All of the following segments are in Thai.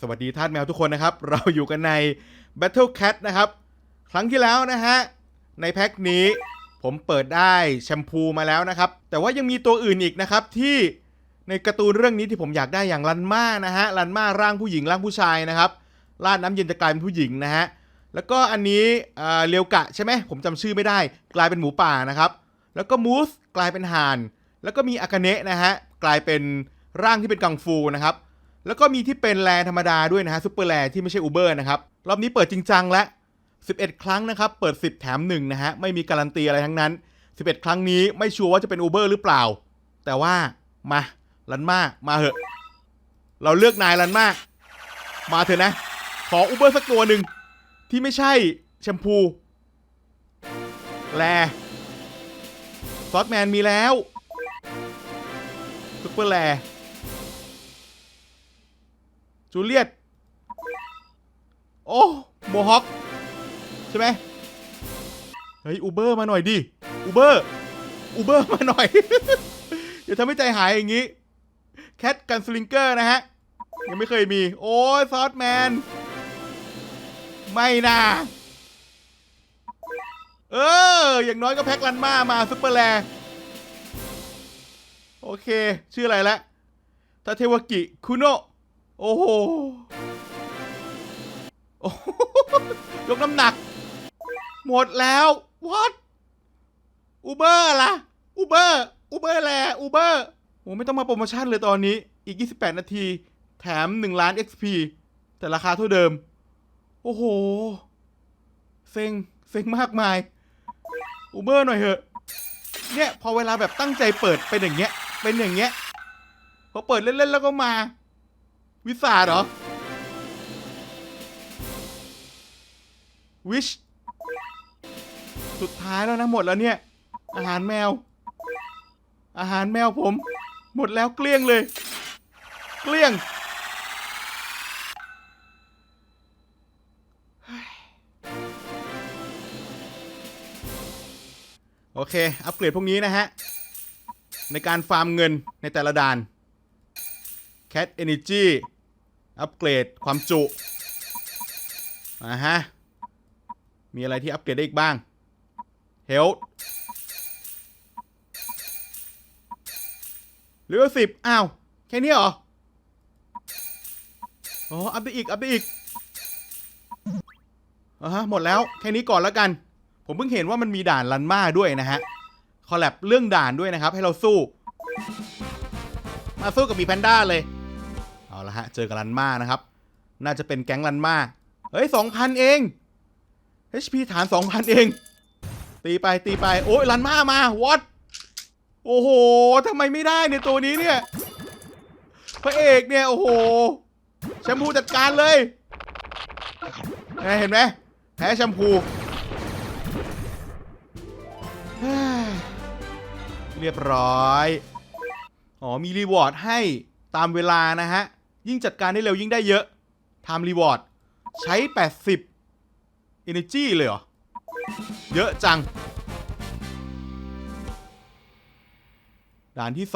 สวัสดีท่านแมวทุกคนนะครับ เราอยู่กันใน Battle Cat นะครับ ครั้งที่แล้วนะฮะ ในแพ็คนี้ผมเปิดได้แชมพูมาแล้วนะครับ แต่ว่ายังมีตัวอื่นอีกนะครับที่ในการ์ตูนเรื่องนี้ที่ผมอยากได้อย่างรันม่านะฮะรันม่าร่างผู้หญิงร่างผู้ชายนะครับลาดน้ำเย็นจะกลายเป็นผู้หญิงนะฮะแล้วก็อันนี้เรียวกะใช่ไหมผมจำชื่อไม่ได้ กลายเป็นหมูป่านะครับแล้วก็มูสกลายเป็นห่าน แล้วก็มีอากาเนะนะฮะกลายเป็นร่างที่เป็นกังฟูนะครับ แล้วก็มีที่เป็นแลธรรมดาด้วยนะฮะซุปเปอร์แลที่ไม่ใช่อูเบอร์นะครับ รอบนี้เปิดจริงจังแล้ว11 ครั้งนะครับ เปิด 10 แถม1นะฮะ ไม่มีการันตีอะไรทั้งนั้น 11 ครั้งนี้ไม่ชัวร์ว่าจะเป็นอูเบอร์หรือเปล่า แต่ว่ามาลันมามาเหอะ เราเลือกนายลันมามาเถอะนะ ขออูเบอร์สักตัวหนึ่งที่ไม่ใช่แชมพู แลซอสแมนมีแล้วซุปเปอร์แล จูเลียต โอ้โมฮอคใช่ไหมเฮ้ยอูเบอร์มาหน่อยดิอูเบอร์อูเบอร์มาหน่อย อย่าทำให้ใจหายอย่างนี้ แคทกันสลิงเกอร์นะฮะ ยังไม่เคยมี โอ้ยซอสแมน ไม่น่าเออ อย่างน้อยก็แพ็กลันมามาซุปเปอร์แลโอเค ชื่ออะไรละทาเทวากิ คุโนะ โอ้โหยกน้ำหนัก หมดแล้ว what อูเบอร์ล่ะอูเบอร์อูเบอร์แลอูเบอร์โอ้ไม่ต้องมาโปรโมชั่นเลยตอนนี้อีก 28 นาที แถม 1 ล้าน XP แต่ราคาเท่าเดิม โอ้โห เซ็ง เซ็งมากมายอูเบอร์หน่อยเถอะ เนี่ย พอเวลาแบบตั้งใจเปิดเป็นอย่างเงี้ย เป็นอย่างเงี้ย พอเปิดเล่นๆแล้วก็มา วิสาเหรอ วิช สุดท้ายแล้วนะหมดแล้วเนี่ย อาหารแมว อาหารแมวผม หมดแล้วเกลี้ยงเลย เกลี้ยง โอเค อัปเกรดพวกนี้นะฮะ ในการฟาร์มเงินในแต่ละด่าน Cat Energy อัปเกรดความจุอ่าฮะ มีอะไรที่อัปเกรดได้อีกบ้าง Health เหลือสิบอ้าว แค่นี้เหรอ อ๋อ อัพได้อีก อัพได้อีกอ่าฮะ หมดแล้ว แค่นี้ก่อนแล้วกัน ผมเพิ่งเห็นว่ามันมีด่านลันมาด้วยนะฮะ คอลแลบเรื่องด่านด้วยนะครับ ให้เราสู้ มาสู้กับมีแพนด้าเลย ละฮะ เจอกับลันมานะครับ น่าจะเป็นแก๊งลันมาเฮ้ยสองพันเอง HP ฐานสองพันเอง ตีไปตีไป โอ้ยลันมามา what โอ้โหทำไมไม่ได้ในยตัวนี้เนี่ย พระเอกเนี่ย โอ้โห แชมพูจัดการเลยเห็นไหมแพ้แชมพู เรียบร้อย อ๋อ มีรีวอร์ดให้ตามเวลานะฮะ ยิ่งจัดการได้เร็วยิ่งได้เยอะไทม์รีวอร์ดใช้ 80 Energy เลยเหรอ เยอะจัง ด่านที่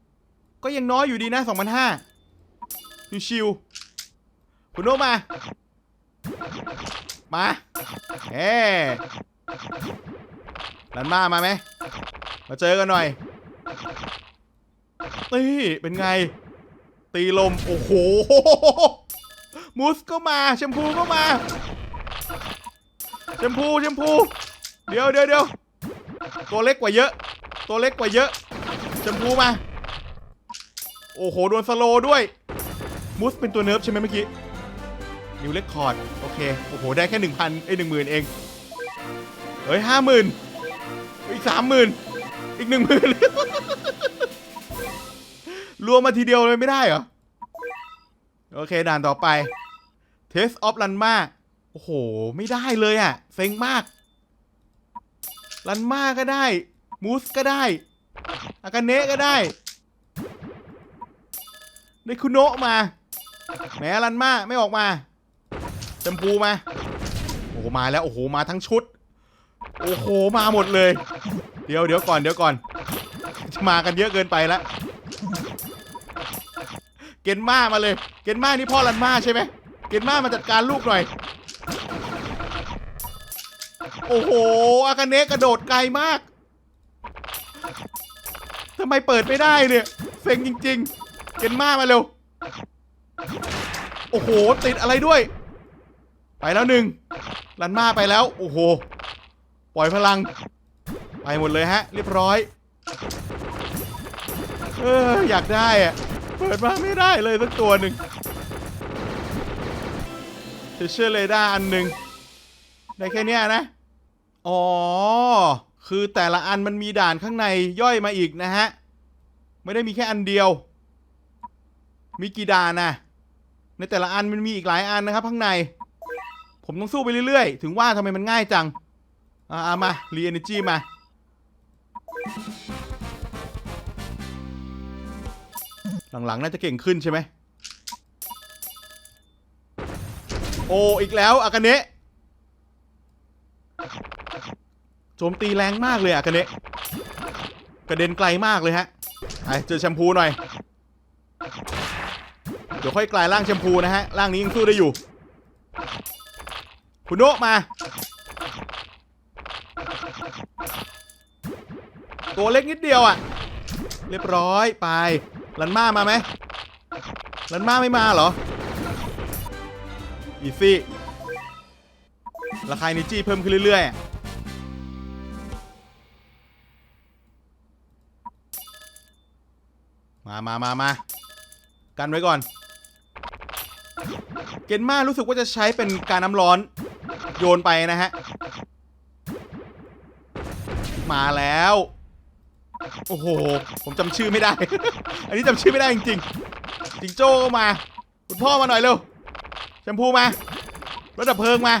2 ก็ยังน้อยอยู่ดีนะ 2,500ชิวๆคุณโนมา มาเฮ้ลันมามาไหม มาเจอกันหน่อยตีเป็นไง ตีลม โอ้โห มูสก็มาแชมพูก็มาแชมพูแชมพู เดี๋ยวเดี๋ยวเดี๋ยวตัวเล็กกว่าเยอะ ตัวเล็กกว่าเยอะแชมพูมา โอ้โห โดนสโลด้วย มูสเป็นตัวเนิร์ฟใช่ไหมเมื่อกี้ นิวเล็กคอร์ด โอเค โอ้โห ได้แค่หนึ่งพันไอ้หนึ่งหมื่นเอง เฮ้ยห้าหมื่นอีกสามหมื่นอีกหนึ่งหมื่น รวมมาทีเดียวเลยไม่ได้เหรอ โอเค ด่านต่อไป Test of r u n m a โอ้โห ไม่ได้เลยอะ่ะ เซ็งมากรันมาก็ได้ มูสก็ได้ อากาเนะก็ได้ได้คุโนะมา แหมรันมาไม่ออกมาแชมพูมา โอ้โห มาแล้ว โอ้โห มาทั้งชุด โอ้โห มาหมดเลย เดี๋ยวเดี๋ยวก่อน เดี๋ยวก่อน จะมากันเยอะเกินไปแล้ว เกนมามาเลย เกนมานี่พ่อรันมาใช่ไหมเกนมามาจัดการลูกหน่อย โอ้โห อากาเนะกระโดดไกลมากทำไมเปิดไม่ได้เนี่ยเซ็งจริง ๆ เกนมามาเร็ว โอ้โห ติดอะไรด้วย ไปแล้วหนึ่งลันมาไปแล้ว โอ้โห ปล่อยพลัง ไปหมดเลยฮะ เรียบร้อย เอออยากได้อะ เปิดมาไม่ได้เลยสักตัวหนึ่งเทเชอร์เรดาอันหนึ่งได้แค่เนี้ยนะ อ๋อ คือแต่ละอันมันมีด่านข้างในย่อยมาอีกนะฮะ ไม่ได้มีแค่อันเดียว มีกี่ด่านนะในแต่ละอันมันมีอีกหลายอันนะครับ ข้างใน ผมต้องสู้ไปเรื่อยๆ ถึงว่าทำไมมันง่ายจัง อ่าเอามารีเอเนจีมา หลังๆน่าจะเก่งขึ้นใช่ไหมโอ้อีกแล้วอากาเนะโจมตีแรงมากเลยอากาเนะกระเด็นไกลมากเลยฮะไปเจอแชมพูหน่อยเดี๋ยวค่อยกลายร่างแชมพูนะฮะร่างนี้ยังสู้ได้อยู่คุณโนะมา ตัวเล็กนิดเดียวอะ เรียบร้อยไป ลันมามาไหมลันมาไม่มาเหรอ อีซี่ ราคานิจี้เพิ่มขึ้นเรื่อยๆ มามามามากันไว้ก่อน เกนมารู้สึกว่าจะใช้เป็นการน้ำร้อน โยนไปนะฮะ มาแล้ว โอ้โห ผมจำชื่อไม่ได้ อันนี้จำชื่อไม่ได้จริงๆจิงโจ้ก็มา คุณพ่อมาหน่อยเร็ว แชมพูมา รถดับเพลิงมา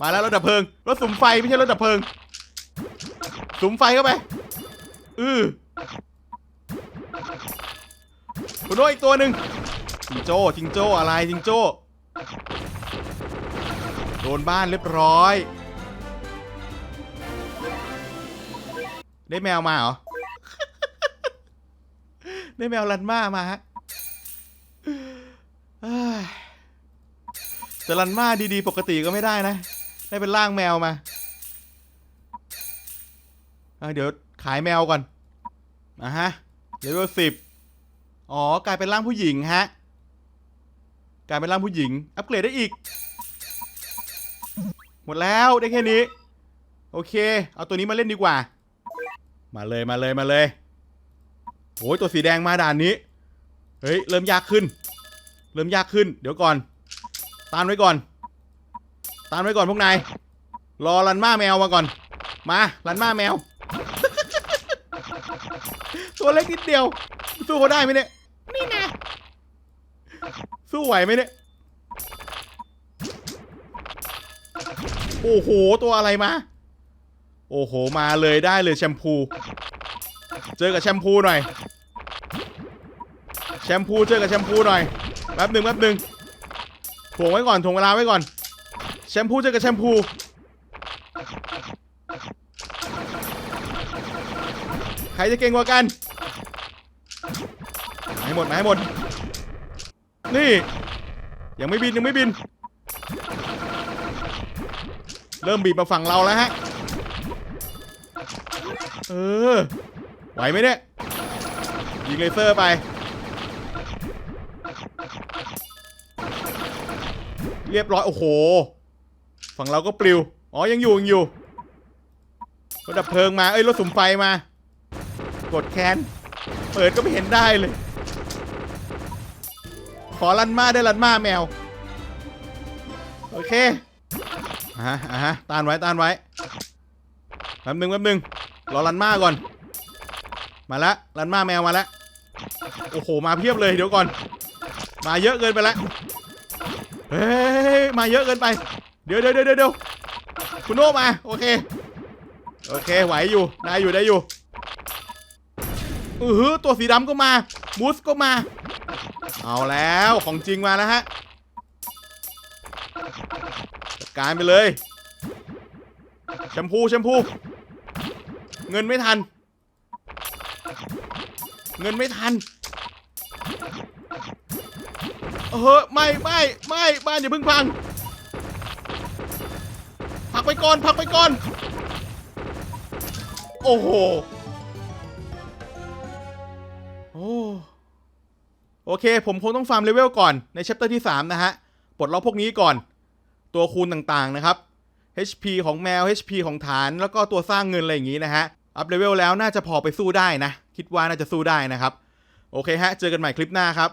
มาแล้วรถดับเพลิง รถสุมไฟไม่ใช่รถดับเพลิง สุมไฟเข้าไป อือคุณโน้อีกตัวหนึ่งจิงโจ้จิงโจ้อะไรจิงโจ้ โดนบ้านเรียบร้อย ได้แมวมาเหรอ ได้แมวลันมามาฮะเอ้ยแต่ลันมาดีๆ ปกติก็ไม่ได้นะ ได้เป็นร่างแมวมาเดี๋ยวขายแมวก่อนอะฮะเลเวลสิบอ๋อ กลายเป็นร่างผู้หญิงฮะ กลายเป็นร่างผู้หญิง อัปเกรดได้อีก หมดแล้วได้แค่นี้ โอเค เอาตัวนี้มาเล่นดีกว่า มาเลยมาเลยมาเลยโอ้ยตัวสีแดงมาด่านนี้ เฮ้ย เริ่มยากขึ้น เริ่มยากขึ้น เดี๋ยวก่อน ตามไว้ก่อน ตามไว้ก่อนพวกนาย รอรันมาแมวมาก่อน มารันมาแมว ตัวเล็กนิดเดียว สู้เขาได้ไหมเนี่ย นี่นะ สู้ไหวไหมเนี่ย โอ้โห ตัวอะไรมา โอ้โห มาเลยได้เลยแชมพู เจอกับแชมพูหน่อย แชมพูเจอกับแชมพูหน่อย แป๊บหนึ่งแป๊บหนึ่งถ่วงไว้ก่อนถ่วงเวลาไว้ก่อน แชมพูเจอกับแชมพู ใครจะเก่งกว่ากันมาให้หมดมาให้หมด นี่ ยังไม่บินยังไม่บิน เริ่มบีบมาฝั่งเราแล้วฮะ เออ ไหวไหมเนี่ย ยิงเลเซอร์ไป เรียบร้อย โอ้โห ฝั่งเราก็ปลิว อ๋อ ยังอยู่ ยังอยู่ รถดับเพลิงมา เอ้ย รถสุมไฟมา กดแคนเปิดก็ไม่เห็นได้เลย ขอลันมาได้ลันมาแมว โอเคอ่าฮะอ่าฮะต้านไว้ต้านไว้แป๊บหนึงแป๊บหนึง รอรันมาก่อน มาละรันมาแมวมาละโอ้โห มาเพียบเลยเดี๋ยวก่อน มาเยอะเกินไปละเฮ้ยมาเยอะเกินไป เดี๋ยวเดี๋ยวเดี๋ยวเดี๋ยวคุณโนมา โอเค โอเค ไหวอยู่ ได้อยู่ได้อยู่อือหือตัวสีดำก็มามูสก็มา เอาแล้วของจริงมาแล้วฮะการไปเลย แชมพูแชมพู เงินไม่ทัน เงินไม่ทัน เออไม่ไม่ไม่บ้านอย่าเพิ่งพัง พักไปก่อนพักไปก่อน โอ้โห โอ้โอเค ผมคงต้องฟาร์มเลเวลก่อนในเชปเตอร์ที่ 3 นะฮะ ปลดล็อกพวกนี้ก่อน ตัวคูณต่างๆนะครับ HP ของแมว HP ของฐาน แล้วก็ตัวสร้างเงินอะไรอย่างนี้นะฮะ อัพเลเวลแล้วน่าจะพอไปสู้ได้นะ คิดว่าน่าจะสู้ได้นะครับ โอเคฮะ เจอกันใหม่คลิปหน้าครับ